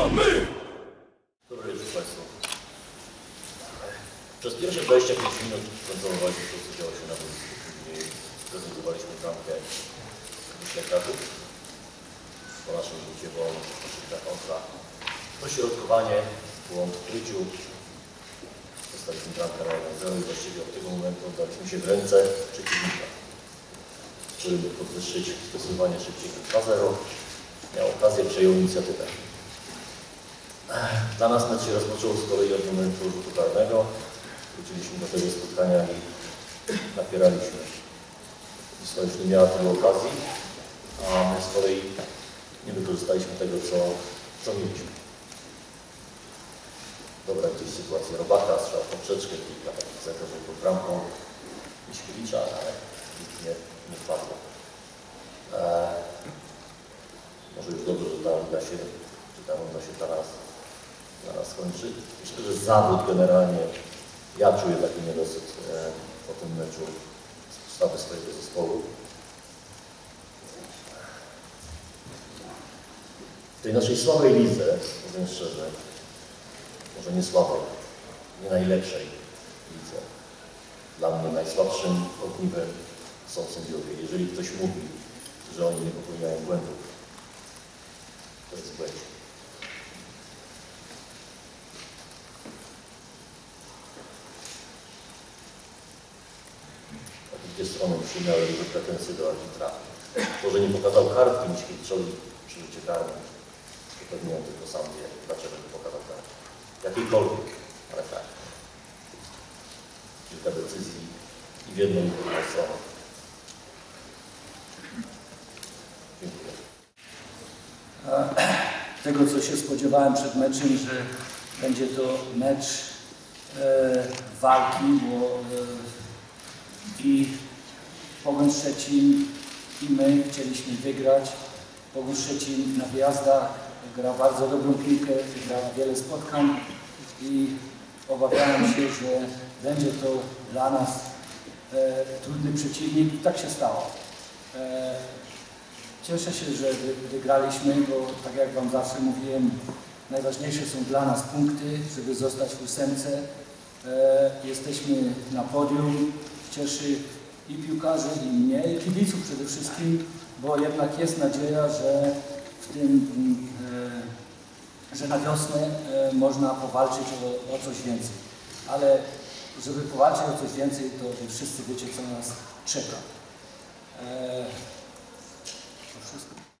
Dobry wieczór Państwu. Przez pierwsze 25 minut kontrolowaliśmy to, co działo się na boisku. Później prezentowaliśmy bramkę Myślę Kraków. Po naszym rzucie wolno, po naszych kontra. Dośrodkowanie, błąd w kryciu. Zostaliśmy bramkę na 1-0 i właściwie od tego momentu oddaliśmy się w ręce przeciwnika, który by podwyższyć zdecydowanie szybciej 2-0. Miał okazję, przejął inicjatywę. Dla nas mecz się rozpoczął z kolei od momentu rzutu karnego. Wróciliśmy do tego spotkania i napieraliśmy. Wisła już nie miała tylu okazji, a my z kolei nie wykorzystaliśmy tego, co, co mieliśmy. Dobra gdzieś sytuacja Robaka, strzał poprzeczkę, kilka takich zagrożeń pod bramką Miśkiewicza, ale nikt nie, nie wpadło. Eee, może już dobrze, że ta liga się, że ta runda się teraz zaraz skończy. Myślę, że zawód generalnie, ja czuję taki niedosyt e, po tym meczu z postawy swojego zespołu. W tej naszej słabej lidze, mówiąc szczerze, może nie słabej, nie najlepszej lidze, dla mnie najsłabszym ogniwem są sędziowie. Jeżeli ktoś mówi, że oni nie popełniają błędów, to jest błęd. Strony już miały duże pretensje do arbitra. To, że nie pokazał kartki Miśkiewiczowi przy rzucie karnym, to pewnie on tylko sam wie, dlaczego nie pokazał kartki. Jakiejkolwiek, ale tak. Kilka decyzji i w jedną i drugą stronę. Dziękuję. tego, co się spodziewałem przed meczem, że będzie to mecz e, walki, bo e, i Pogoń Szczecin i my chcieliśmy wygrać. Pogoń Szczecin na wyjazdach gra bardzo dobrą piłkę, gra wiele spotkań i obawiałem się, że będzie to dla nas e, trudny przeciwnik i tak się stało. E, Cieszę się, że wy- wygraliśmy, bo tak jak Wam zawsze mówiłem, najważniejsze są dla nas punkty, żeby zostać w ósemce. E, jesteśmy na podium, cieszy i piłkarzy, i mnie, i kibiców przede wszystkim, bo jednak jest nadzieja, że w tym, e, że na wiosnę e, można powalczyć o, o coś więcej. Ale żeby powalczyć o coś więcej, to wszyscy wiecie, co nas czeka. E, to wszystko.